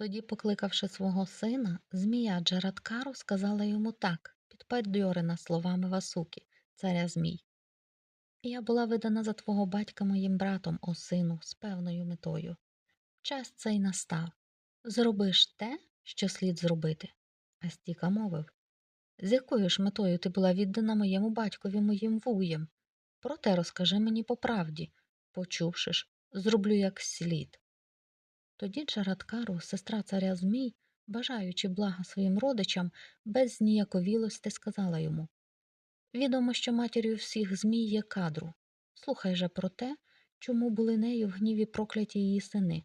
Тоді, покликавши свого сина, змія Джараткару сказала йому так, підбадьорена словами Васуки, царя змій. Я була видана за твого батька моїм братом, о сину, з певною метою. Час цей настав. Зробиш те, що слід зробити. Астіка мовив. З якою ж метою ти була віддана моєму батькові моїм вуєм? Проте розкажи мені по правді. Почувши ж, зроблю як слід. Тоді Джараткару, сестра царя Змій, бажаючи блага своїм родичам, без зніяковілості сказала йому Відомо, що матір'ю всіх змій є кадру. Слухай же про те, чому були нею в гніві прокляті її сини.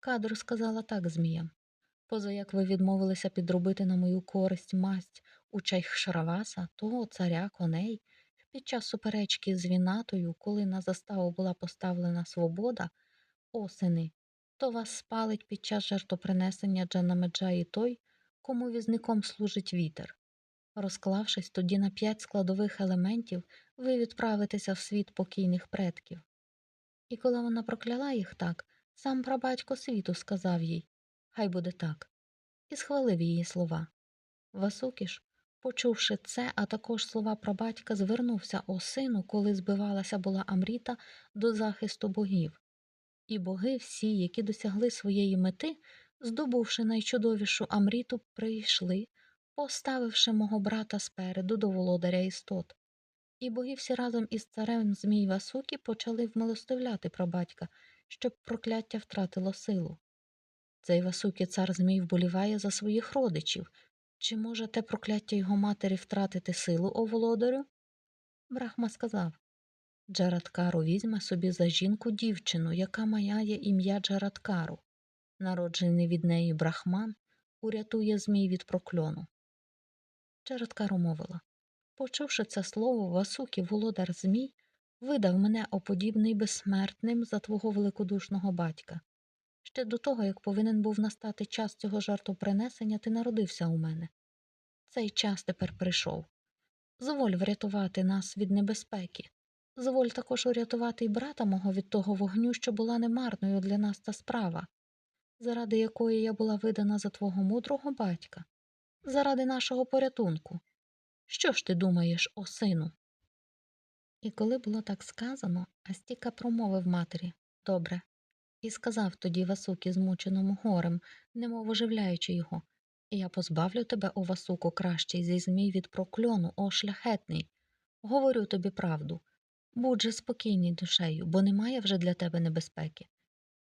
Кадр сказала так зміям поза як ви відмовилися підробити на мою користь масть у Чайхшараваса, того царя коней, під час суперечки з Вінатою, коли на заставу була поставлена свобода, о сини, то вас спалить під час жертвопринесення Джанамеджаї той, кому візником служить вітер. Розклавшись тоді на п'ять складових елементів, ви відправитеся в світ покійних предків. І коли вона прокляла їх так, сам прабатько світу сказав їй Хай буде так, і схвалив її слова. Васукіш, почувши це, а також слова прабатька, звернувся о сину, коли збивалася була Амріта до захисту богів. І боги всі, які досягли своєї мети, здобувши найчудовішу Амріту, прийшли, поставивши мого брата спереду до володаря істот. І боги всі разом із царем Змій Васукі почали вмилостивляти прабатька, щоб прокляття втратило силу. Цей Васукі цар Змій вболіває за своїх родичів. Чи може те прокляття його матері втратити силу, о володарю? Брахма сказав Джараткару візьме собі за жінку дівчину, яка має ім'я Джараткару. Народжений від неї брахман урятує Змій від прокльону. Джараткару мовила Почувши це слово, Васукі, володар Змій, видав мене оподібний безсмертним за твого великодушного батька. Ще до того, як повинен був настати час цього жартопринесення, ти народився у мене. Цей час тепер прийшов. Зволь врятувати нас від небезпеки. Зволь також урятувати й брата мого від того вогню, що була немарною для нас та справа, заради якої я була видана за твого мудрого батька, заради нашого порятунку. Що ж ти думаєш, о сину? І коли було так сказано, Астіка промовив матері Добре. І сказав тоді Васукі, змученому горем, немов оживляючи його Я позбавлю тебе, о Васуку, кращий зі змій від прокльону, о шляхетний. Говорю тобі правду. Будь же спокійний душею, бо немає вже для тебе небезпеки.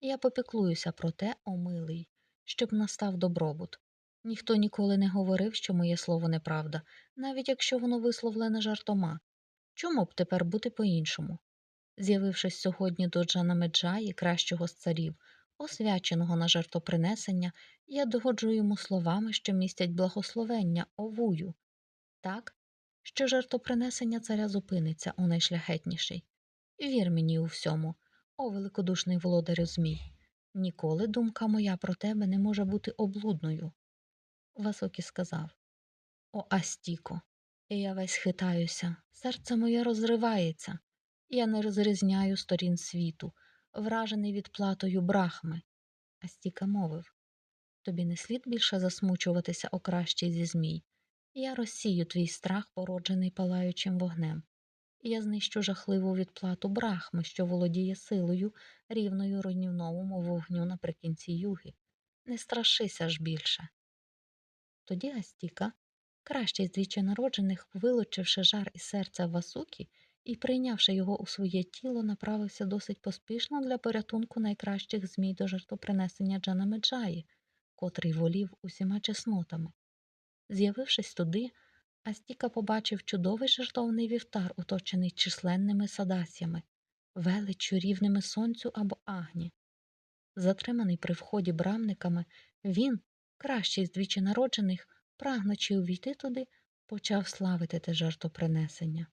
Я попіклуюся про те, о милий, щоб настав добробут. Ніхто ніколи не говорив, що моє слово неправда, навіть якщо воно висловлене жартома. Чому б тепер бути по-іншому? З'явившись сьогодні до Джана Меджаї, кращого з царів, освяченого на жертвопринесення, я догоджу йому словами, що містять благословення, овую, так, що жертвопринесення царя зупиниться, о найшляхетніший. Вір мені у всьому, о великодушний володарю Змій. Ніколи думка моя про тебе не може бути облудною. Васокі сказав О Астіко, я весь хитаюся, серце моє розривається. Я не розрізняю сторін світу, вражений відплатою брахми. Астіка мовив Тобі не слід більше засмучуватися о кращий зі змій. Я розсію твій страх, породжений палаючим вогнем. Я знищу жахливу відплату брахми, що володіє силою, рівною руйнівному вогню наприкінці юги. Не страшися ж більше. Тоді Астіка, кращий з двічі народжених, вилучивши жар із серця Васукі і, прийнявши його у своє тіло, направився досить поспішно для порятунку найкращих змій до жертвопринесення Джана Меджаї, котрий волів усіма чеснотами. З'явившись туди, Астіка побачив чудовий жертовний вівтар, оточений численними садасями, величчю рівними сонцю або агні. Затриманий при вході брамниками, він, кращий з двічі народжених, прагнучи увійти туди, почав славити те жертвопринесення.